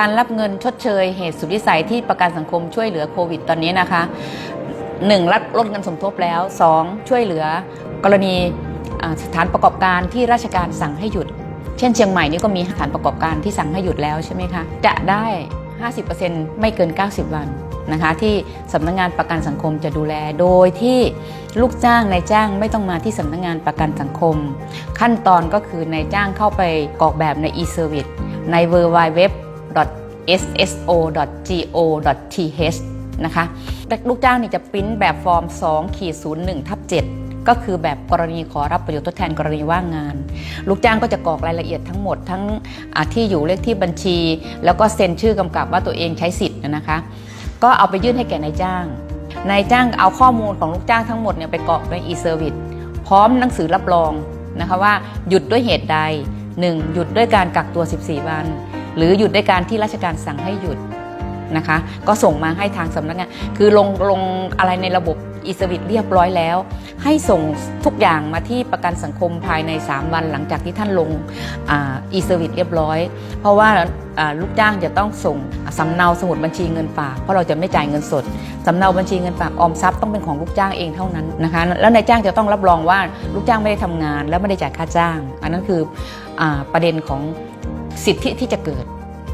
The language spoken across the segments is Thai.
การรับเงินชดเชยเหตุสุดวิสัยที่ประกันสังคมช่วยเหลือโควิดตอนนี้นะคะหนึ่งลดลดเงินสมทบแล้วสองช่วยเหลือกรณีอ่าสถานประกอบการที่ราชการสั่งให้หยุด เช่นเชียงใหม่นี่ก็มีสถานประกอบการที่สั่งให้หยุดแล้วใช่ไหมคะ จะได้ 50%ไม่เกิน 90 วันนะคะที่สำนักงงานประกันสังคมจะดูแล โดยที่ลูกจ้างนายจ้างไม่ต้องมาที่สำนักงงานประกันสังคม ขั้นตอนก็คือนายจ้างเข้าไปกรอกแบบใน e-service ใน w w w sso.go.th นะคะแต่ลูกจ้างนี่จะปริ้นแบบฟอร์ม2ขีด01ทับ7ก็คือแบบกรณีขอรับประโยชน์ทดแทนกรณีว่างงาน ลูกจ้างก็จะกรอกรายละเอียดทั้งหมดทั้งที่อยู่เลขที่บัญชี แล้วก็เซ็นชื่อกำกับว่าตัวเองใช้สิทธิ์นะคะ ก็เอาไปยื่นให้แก่นายจ้าง นายจ้างเอาข้อมูลของลูกจ้างทั้งหมดเนี่ยไปกรอกใน e-service พร้อมหนังสือรับรองนะคะว่าหยุดด้วยเหตุใด 1. หยุดด้วยการกักตัว 14 วัน หรือหยุดด้วยการที่ราชการสั่งให้หยุดนะคะ ก็ส่งมาให้ทางสำนักงานคือลงลงอะไรในระบบ e-service เรียบร้อยแล้ว ให้ส่งทุกอย่างมาที่ประกันสังคมภายใน 3 วันหลังจากที่ท่านลงอา e-service เรียบร้อย เพราะว่าลูกจ้างจะต้องส่งสำเนาสมุดบัญชีเงินฝากเพราะเราจะไม่จ่ายเงินสดสำเนาบัญชีเงินฝากออมทรัพย์ต้องเป็นของลูกจ้างเองเท่านั้นนะคะแล้วนายจ้างจะต้องรับรองว่าลูกจ้างไม่ได้ทำงาน และไม่ได้จ่ายค่าจ้าง อันนั้นคืออประเด็นของ สิทธิที่จะเกิด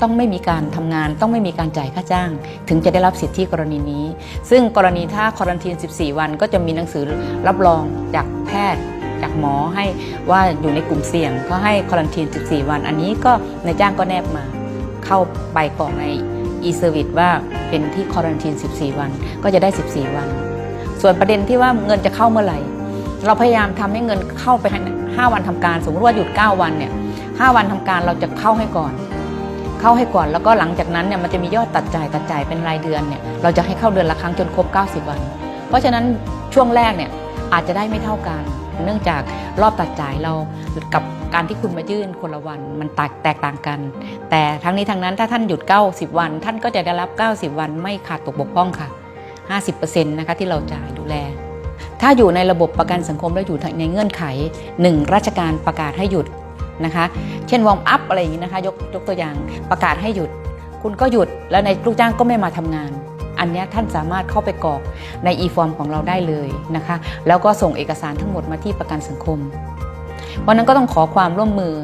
ต้องไม่มีการทำงานต้องไม่มีการจ่ายค่าจ้าง ถึงจะได้รับสิทธิกรณีนี้ ซึ่งกรณีถ้าควอนตีน 14 วัน ก็จะมีหนังสือรับรองจากแพทย์ จากหมอให้ว่าอยู่ในกลุ่มเสี่ยงก็ให้ควอนตีน 14 วัน อันนี้ก็นายจ้างก็แนบมา เข้าไปกรอกใน e-service ว่าเป็นที่ควอนตีน 14 วัน ก็จะได้ 14 วัน ส่วนประเด็นที่ว่าเงินจะเข้าเมื่อไหร่ เราพยายามทำให้เงินเข้าไปให้5วันทำการ สมมติว่าหยุด 9 วันเนี่ย 5 วันทำการเราจะเข้าให้ก่อน เข้าให้ก่อนแล้วก็หลังจากนั้นเนี่ยมันจะมียอดตัดจ่ายตัดจ่ายเป็นรายเดือนเนี่ยเราจะให้เข้าเดือนละครั้งจนครบ 90 วัน เพราะฉะนั้นช่วงแรกเนี่ยอาจจะได้ไม่เท่ากัน เนื่องจากรอบตัดจ่ายเรากับการที่คุณมายื่นคนละวันมันแตกแตกต่างกัน แต่ทั้งนี้ทั้งนั้นถ้าท่านหยุด 90 วัน ท่านก็จะได้รับ 90 วันไม่ขาดตกบกพร่องค่ะ 50%นะคะที่เราจ่ายดูแล ถ้าอยู่ในระบบประกันสังคมแล้วอยู่ในเงื่อนไข 1. ราชการประกาศให้หยุด นะคะ เช่นวอร์มอัพอะไรอย่างนี้นะคะยกยกตัวอย่างประกาศให้หยุด คุณก็หยุดแล้วในลูกจ้างก็ไม่มาทำงาน อันนี้ท่านสามารถเข้าไปกรอกใน e-form ของเราได้เลยนะคะ แล้วก็ส่งเอกสารทั้งหมดมาที่ประกันสังคมวันนั้นก็ต้องขอความร่วมมือ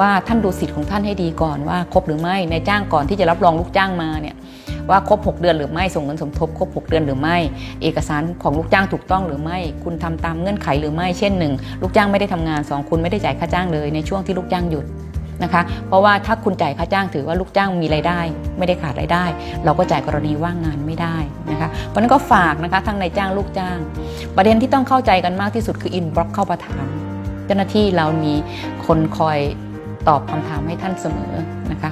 ว่าท่านดูสิทธิ์ของท่านให้ดีก่อนว่าครบหรือไม่ในจ้างก่อนที่จะรับรองลูกจ้างมาเนี่ย ว่าครบ 6 เดือนหรือไม่ส่งเงินสมทบครบ 6 เดือนหรือไม่ เอกสารของลูกจ้างถูกต้องหรือไม่ คุณทำตามเงื่อนไขหรือไม่เช่นหนึ่งลูกจ้างไม่ได้ทำงานสองคุณไม่ได้จ่ายค่าจ้างเลยในช่วงที่ลูกจ้างหยุดนะคะ เพราะว่าถ้าคุณจ่ายค่าจ้างถือว่าลูกจ้างมีรายได้ ไม่ได้ขาดรายได้ เราก็จ่ายกรณีว่างงานไม่ได้นะคะเพราะนั้นก็ฝากนะคะทั้งนายจ้างลูกจ้าง ประเด็นที่ต้องเข้าใจกันมากที่สุดคืออินบล็อกเข้ามาถามเจ้าหน้าที่เรามีคนคอยตอบคำถามให้ท่านเสมอนะคะ